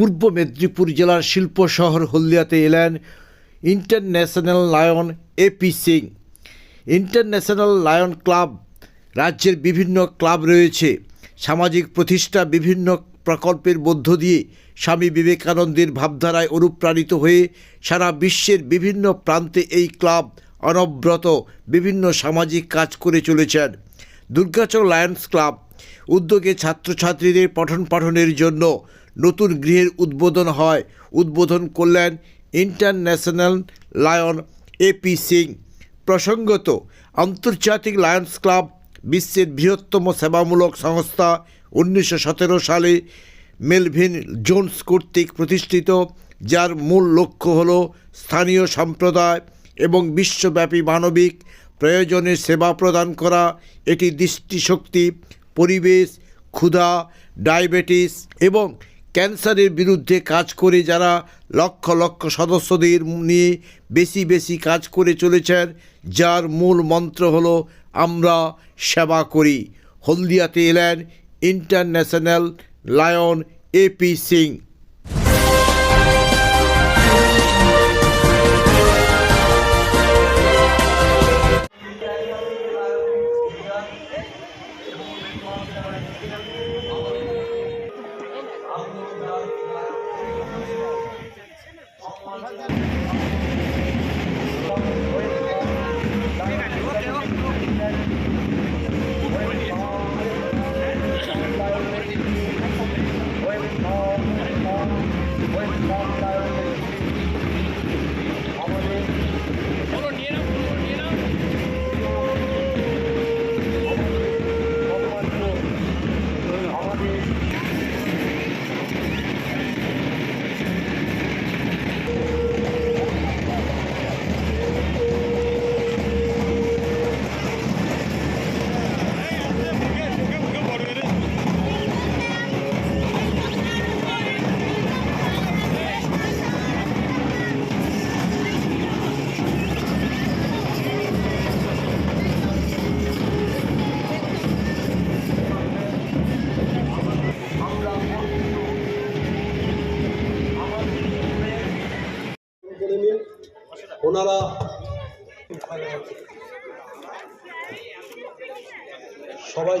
পূর্ব মেদিনীপুর জেলার শিল্প শহর হলদিয়াতে এলেন international lion A P Singh. International lion club রাজ্যের বিভিন্ন ক্লাব রয়েছে। সামাজিক প্রতিষ্ঠা বিভিন্ন প্রকল্পের মধ্য দিয়ে স্বামী বিবেকানন্দের ভাবধারায় অনুপ্রাণিত হয়ে সারা বিশ্বের বিভিন্ন প্রান্তে এই ক্লাব অনব্রত বিভিন্ন সামাজিক কাজ করে চলেছেন। দুর্গাচক লায়ন্স ক্লাব উদ্যোগে ছাত্রছাত্রীদের পঠন পাঠনের জন্য নতুন গৃহের উদ্বোধন হয়। উদ্বোধন করলেন ইন্টারন্যাশনাল লায়ন এপি সিং। প্রসঙ্গত, আন্তর্জাতিক লায়ন্স ক্লাব বিশ্বের বৃহত্তম সেবামূলক সংস্থা উনিশশো সতেরো সালে মেলভিন জোন্স কর্তৃক প্রতিষ্ঠিত, যার মূল লক্ষ্য হল স্থানীয় সম্প্রদায় এবং বিশ্বব্যাপী মানবিক প্রয়োজনে সেবা প্রদান করা। এটি দৃষ্টিশক্তি, পরিবেশ, ক্ষুধা, ডায়াবেটিস এবং ক্যান্সারের বিরুদ্ধে কাজ করে যারা লক্ষ লক্ষ সদস্যদের নিয়ে বেশি বেশি কাজ করে চলেছেন, যার মূল মন্ত্র হলো, আমরা সেবা করি। হলদিয়াতে এলেন international lion A P Singh. করে নিন ওনারা সবাই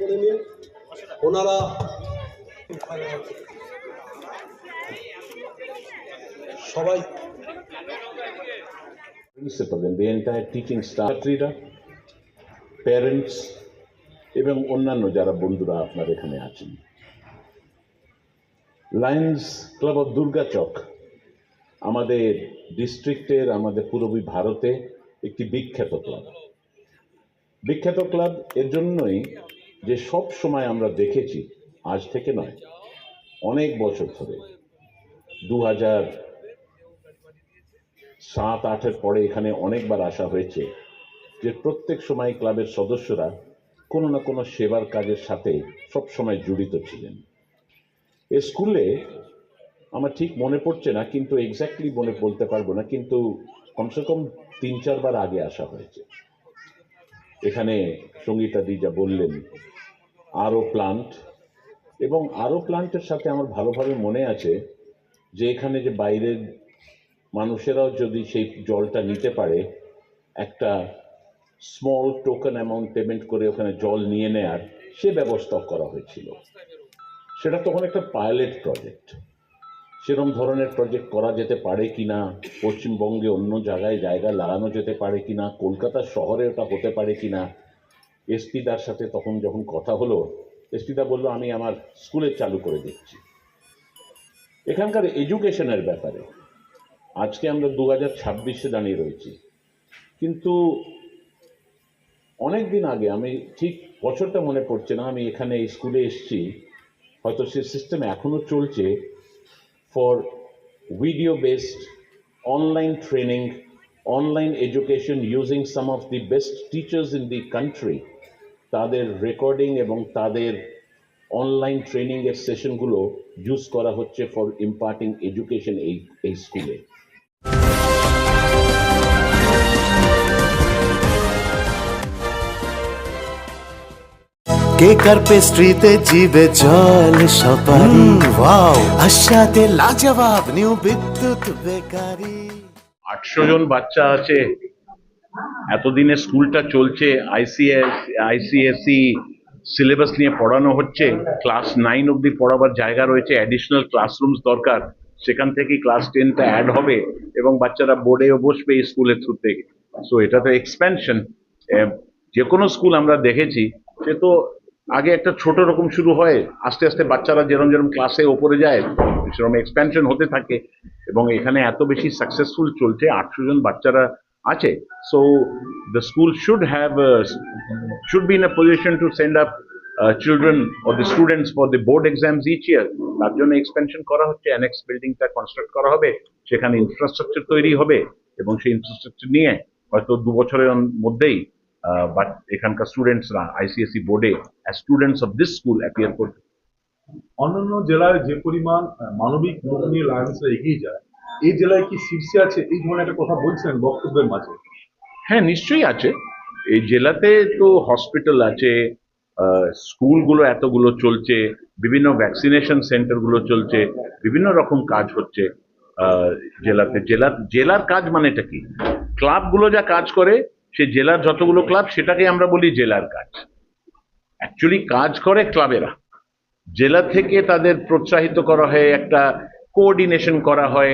করে নিন। ওনারা সবাই teaching প্যারেন্টস এবং অন্যান্য যারা বন্ধুরা আপনার এখানে আছেন। লায়ন্স ক্লাব অফ দুর্গাচক আমাদের ডিস্ট্রিক্টের আমাদের পূর্বী ভারতে একটি বিখ্যাত ক্লাব বিখ্যাত ক্লাব এর জন্যই যে সব সময় আমরা দেখেছি, আজ থেকে নয়, অনেক বছর ধরে। দু হাজার সাত, আটের পরে এখানে অনেকবার আসা হয়েছে যে প্রত্যেক সময় ক্লাবের সদস্যরা কোনো না কোনো সেবার কাজের সাথে সবসময় জড়িত ছিলেন। এ স্কুলে আমার ঠিক মনে পড়ছে না, কিন্তু এক্স্যাক্টলি মনে বলতে পারব না, কিন্তু কমসে কম তিন, চারবার আগে আসা হয়েছে। এখানে সঙ্গীতাদি যা বললেন আরও প্লান্ট এবং আরও প্লান্টের সাথে আমার ভালোভাবে মনে আছে যে এখানে যে বাইরের মানুষেরাও যদি সেই জলটা নিতে পারে, একটা স্মল টোকেন অ্যামাউন্ট পেমেন্ট করে ওখানে জল নিয়ে নেয়ার সে ব্যবস্থাও করা হয়েছিল। সেটা তখন একটা পাইলট প্রজেক্ট সেরকম ধরনের প্রজেক্ট করা যেতে পারে কি না পশ্চিমবঙ্গে অন্য জায়গায় জায়গা লাগানো যেতে পারে কি না কলকাতা শহরে ওটা হতে পারে কি না এসপি দার সাথে তখন যখন কথা হলো এসপি দা বলল, আমি আমার স্কুলে চালু করে দিচ্ছি। এখানকার এডুকেশনের ব্যাপারে, আজকে আমরা দু হাজার ছাব্বিশে দাঁড়িয়ে রয়েছি। কিন্তু অনেক দিন আগে আমি ঠিক বছরটা মনে পড়ছে না, আমি এখানে স্কুলে এসেছি, হয়তো সে সিস্টেম এখনও চলছে for video based online training online education using some of the best teachers in the country তাদের রেকর্ডিং এবং তাদের অনলাইন ট্রেনিংয়ের সেশনগুলো ইউজ করা হচ্ছে ফর ইম্পার্টিং এডুকেশন এই এই স্কুলে কেক আর পেস্ট্রিতে জিবে জল সপারি ওয়াও। আশাতে লাজবাব নিউ বিদ্যুৎ বেকারি। আটশো জন বাচ্চা আছে। এতদিনে স্কুলটা চলছে আইসিএস আইসিএসই সিলেবাস নিয়ে পড়ানো হচ্ছে। ক্লাস নাইন অবধি পড়াবার জায়গা রয়েছে অ্যাডিশনাল ক্লাসরুমস দরকার। সেখান থেকেই ক্লাস টেনটা অ্যাড হবে এবং বাচ্চারা বোর্ডেও বসবে এই স্কুলের থ্রু থেকে সো এটা তো এক্সপ্যানশন যে কোনো স্কুল আমরা দেখেছি সে তো আগে একটা ছোট রকম শুরু হয়, আস্তে আস্তে বাচ্চারা যেরম যেরম ক্লাসে ওপরে যায় সেরকম এক্সপ্যানশন হতে থাকে এবং এখানে এত বেশি সাকসেসফুল চলছে, আটশো জন বাচ্চারা আছে। So the school should have should be in a position to send up children or the students for the board exams each year তার জন্য এক্সপেনশন করা হচ্ছে অ্যানেক্স বিল্ডিংটা কনস্ট্রাক্ট করা হবে, সেখানে ইনফ্রাস্ট্রাকচার তৈরি হবে এবং সেই ইনফ্রাস্ট্রাকচার নিয়ে হয়তো দু বছরের মধ্যেই বাট এখানকার স্টুডেন্টসরা আইসিএসসি বোর্ডে students of this school appear করবে অন্যান্য জেলায় যে পরিমাণ মানবিক নিয়ে লায়ন্সরা এগিয়ে যায় এই জেলায় কি শীর্ষে আছে? এই ধরনের একটা কথা বলছেন বক্তব্যের মাঝে। হ্যাঁ নিশ্চয়ই আছে। এই জেলাতে তো হসপিটাল আছে স্কুলগুলো এতগুলো চলছে বিভিন্ন ভ্যাকসিনেশন সেন্টারগুলো চলছে বিভিন্ন রকম কাজ হচ্ছে আহ, জেলাতে। জেলার জেলার কাজ মানেটা কি? ক্লাবগুলো যা কাজ করে সে জেলার যতগুলো ক্লাব সেটাকে আমরা বলি জেলার কাজ। অ্যাকচুয়ালি কাজ করে ক্লাবেরা। জেলা থেকে তাদের প্রোৎসাহিত করা হয়, একটা কোঅর্ডিনেশন করা হয়,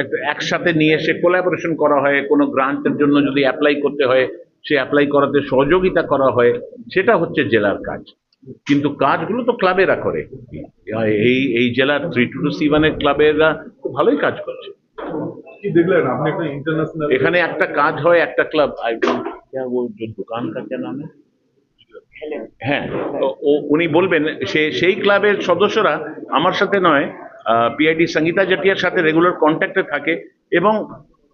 একটা একসাথে নিয়ে এসে কোলাবোরেশন করা হয়, কোনো গ্রান্টের জন্য যদি অ্যাপ্লাই করতে হয়, সে অ্যাপ্লাই করাতে সহযোগিতা করা হয়, সেটা হচ্ছে জেলার কাজ। কিন্তু কাজগুলো তো ক্লাবেরা করে। এই এই জেলার থ্রি টু টু সিভানের ক্লাবেরা খুব ভালোই কাজ করছে। কি দেখলেন আপনি একটা ইন্টারন্যাশনাল এখানে একটা কাজ হয় একটা ক্লাব वो जो दुकान का क्या नाम है হ্যাঁ ও- ও উনি বলবেন সে সেই ক্লাবের সদস্যরা আমার সাথে নয় পিআইডি সঙ্গীতা জাটিয়ার সাথে রেগুলার কন্ট্যাক্টে থাকে এবং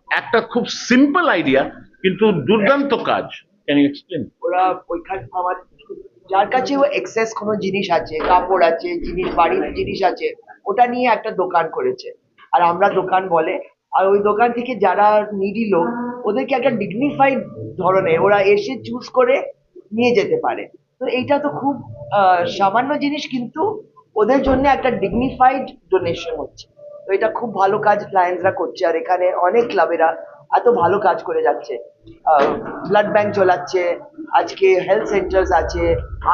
একটা খুব সিম্পল আইডিয়া কিন্তু দুর্দান্ত কাজ ক্যান ইউ এক্সপ্লেন ওরা ওইখান আমার যার কাছে ও এক্সেস কোনো জিনিস আছে কাপড় আছে জিনিস বাড়ির জিনিস আছে ওটা নিয়ে একটা দোকান করেছে আর আমরা দোকান বলে। আর ওই দোকান থেকে যারা নিডি লোক, ওদেরকে একটা ডিগনিফাইড ধরনের ওরা এসে চুজ করে নিয়ে যেতে পারে। তো এইটা তো খুব সামান্য জিনিস, কিন্তু ওদের জন্য একটা ডিগনিফাইড ডোনেশন হচ্ছে। তো এটা খুব ভালো কাজ ক্লায়েন্টসরা করছে। আর এখানে অনেক ক্লাবেরা এত ভালো কাজ করে যাচ্ছে। ব্লাড ব্যাংক চলাচ্ছে, আজকে হেলথ সেন্টার্স আছে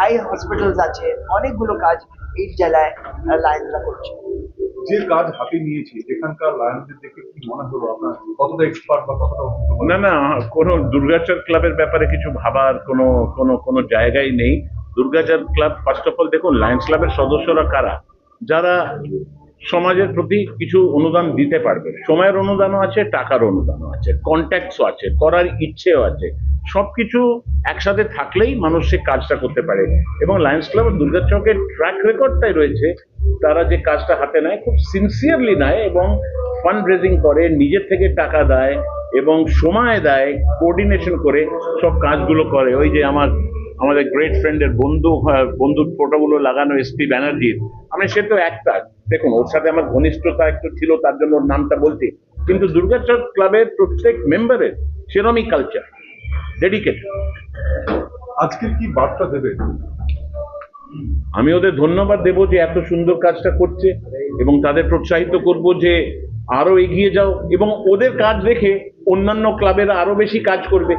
আই হসপিটালস আছে, অনেকগুলো কাজ এই জেলায় লাইনরা করছে। যে কাজ হাতে নিয়েছে, এখানকার লায়নদের দেখে কি মনে হলো আপনার? কতটা এক্সপার্ট বা কতটা না না, কোনো দুর্গাচর ক্লাবের ব্যাপারে কিছু ভাবার কোনো কোনো কোনো জায়গাই নেই। Durgachar club first of all দেখুন লায়ন্স ক্লাবের সদস্যরা কারা? যারা সমাজের প্রতি কিছু অনুদান দিতে পারবে। সময়ের অনুদানও আছে টাকার অনুদানও আছে কন্ট্যাক্টসও আছে করার ইচ্ছেও আছে। সবকিছু একসাথে থাকলেই মানুষ সে কাজটা করতে পারে। এবং লায়ন্স ক্লাব দুর্গা চকের ট্র্যাক রেকর্ডটাই রয়েছে তারা যে কাজটা হাতে নেয় খুব সিনসিয়ারলি নেয় এবং ফান্ড রেজিং করে নিজের থেকে টাকা দেয় এবং সময় দেয় কোঅর্ডিনেশন করে সব কাজগুলো করে। ওই যে আমার আমাদের গ্রেট ফ্রেন্ডের বন্ধু আহ, বন্ধুর ফটোগুলো লাগানো এসপি ব্যানার্জির আমি সে তো একটা। দেখুন ওর সাথে আমার ঘনিষ্ঠতা একটু ছিল তার জন্য ওর নামটা বলছি। কিন্তু দুর্গাচক ক্লাবের প্রত্যেক মেম্বারের সেরমই কালচার ডেডিকেটেড আজকে কি বার্তা দেবেন আমি ওদের ধন্যবাদ দেবো যে এত সুন্দর কাজটা করছে এবং তাদের প্রোৎসাহিত করব যে আরও এগিয়ে যাও এবং ওদের কাজ দেখে অন্যান্য ক্লাবেরা আরও বেশি কাজ করবে।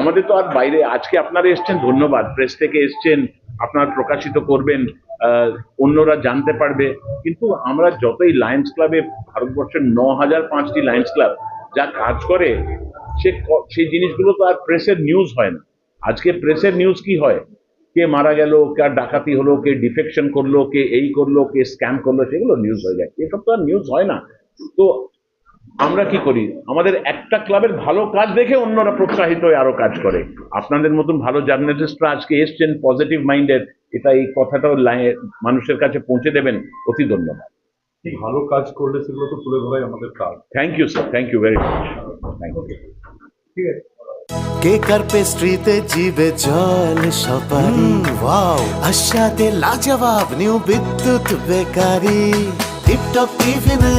আমাদের তো আর বাইরে আজকে আপনারা এসছেন ধন্যবাদ। প্রেস থেকে এসছেন আপনারা প্রকাশিত করবেন। অন্যরা জানতে পারবে। কিন্তু আমরা যতই লায়ন্স ক্লাবে ভারতবর্ষের ন হাজার পাঁচটি লায়ন্স ক্লাব যা কাজ করে, সে সেই জিনিসগুলো তো আর প্রেসের নিউজ হয় না। আজকে প্রেসের নিউজ কি হয়? কে মারা গেল কার ডাকাতি হলো, কে ডিফেকশন করল, কে এই করল, কে স্ক্যাম করল, সেগুলো নিউজ হয়ে যায়। এসব তো আর নিউজ হয় না। তো আমরা কি করি? আমাদের একটা ক্লাবের ভালো কাজ দেখে অন্যরা প্রোৎসাহিত হয়ে আরও কাজ করে। আপনাদের মতন ভালো জার্নালিস্টরা আজকে এসছেন পজিটিভ মাইন্ডের এটা এই কথাটাও মানুষের কাছে পৌঁছে দেবেন। অতি ধন্যবাদ। ভালো কাজ করলে সেগুলো তো তুলে ধরাই আমাদের কাজ। Thank you sir thank you very much thank you ঠিক আছে। কেকার পেস্ট্রিতে জিবে জল সপারি? ওয়াও আশাতে লাজবাব নিউ বিদ্যুৎ বেকারি। টিপটপ টিফিনে